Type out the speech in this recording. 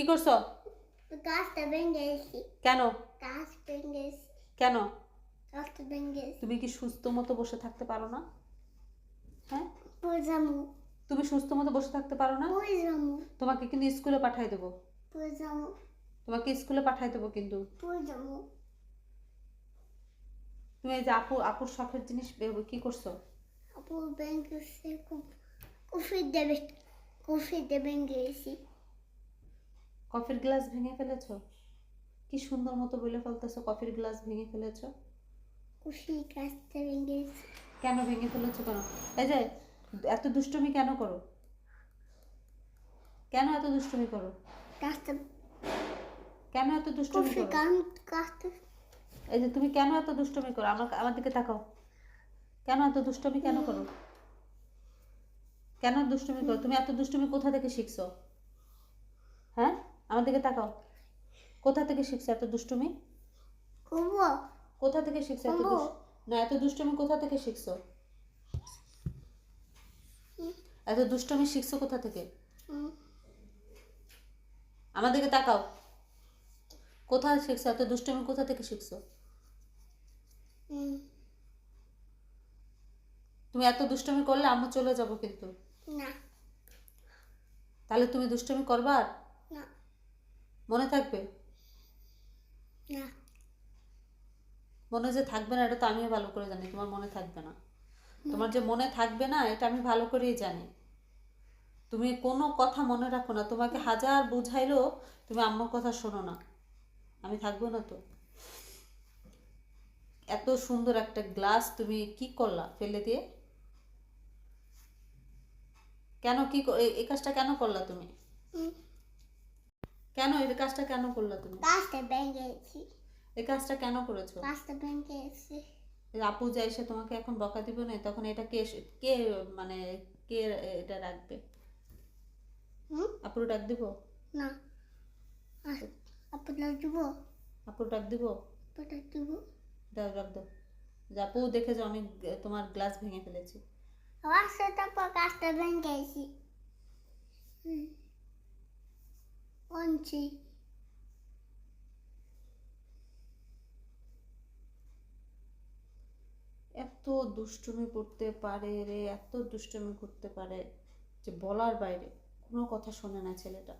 কি করছ? গাছটা ভেঙে কেন? গাছ ভেঙে কেন? গাছটা ভেঙে তুমি কি সুস্থ মতো বসে থাকতে পারো না? হ্যাঁ? তুমি সুস্থ মতো বসে থাকতে পারো না? তোমাকে কিন্তু স্কুলে পাঠাই দেবো। তোমাকে স্কুলে পাঠাই দেবো কিন্তু। তুমি এই যে আপু আপুর শখের জিনিস কি করছ? আপু ভেঙে গেছে কফি দেবে কফি দেবে ভেঙে গেছি। কফির গ্লাস ভেঙে ফেলেছ? কি সুন্দর মতো বলে ফেলতেছো কফির গ্লাস ভেঙে ফেলেছ? ভেঙে কেন ভেঙে ফেলেছো কেন? এই যে এত দুষ্টুমি কেন করো? কেন এত দুষ্টুমি করো? কেন এত দুষ্টুমি করো? এই যে তুমি কেন এত দুষ্টুমি করো? আমার আমার দিকে তাকাও। কেন এত দুষ্টুমি কেন করো? কেন দুষ্টুমি করো? তুমি এত দুষ্টুমি কোথা থেকে শিখছো? হ্যাঁ? আমার দিকে তাকাও। কোথা থেকে শিখছো এত দুষ্টুমি? কোথা থেকে শিখছো এত। না এত দুষ্টুমি কোথা থেকে শিখছো? এত দুষ্টুমি শিখছো কোথা থেকে? আমার দিকে তাকাও। কোথায় শিখছো? এত দুষ্টুমি কোথা থেকে শিখছো? তুমি এত দুষ্টুমি করলে আম্মু চলে যাব কিন্তু। না। তাহলে তুমি দুষ্টুমি করবা আর? না মনে থাকবে? না। মনে যে থাকবে না এটা তো আমিও ভালো করে জানি তোমার মনে থাকবে না। তোমার যে মনে থাকবে না এটা আমি ভালো করেই জানি। তুমি কোনো কথা মনে রাখো না তোমাকে হাজার বুঝাইলেও তুমি আম্মুর কথা শোনো না। আমি থাকব না তো। এত সুন্দর একটা গ্লাস তুমি কি করলা ফেলে দিয়ে? কেন কি এই- কাজটা কেন করলা তুমি? কেন এই কাজটা কেন করলা তুমি? গাছটা ভেঙে এই কাজটা কেন করেছ? গাছটা ভেঙে এই আপু যা এসে তোমাকে এখন বকা দিব না তখন এটা কে কে মানে কে এটা রাখবে? হুম? আপুর ডাক দিব? না। আপু আপনার দিব? আপুর ডাক দিব? আপনার দিব। দাও ডাক দাও। যে আপু দেখে যাও আমি তোমার গ্লাস ভেঙে ফেলেছি। আবার সেটা গাছটা ভেঙে গেছি। হুম। অঞ্চি এত দুষ্টুমি করতে পারে রে, এত দুষ্টুমি করতে পারে যে বলার বাইরে কোনো কথা শোনে না ছেলেটা।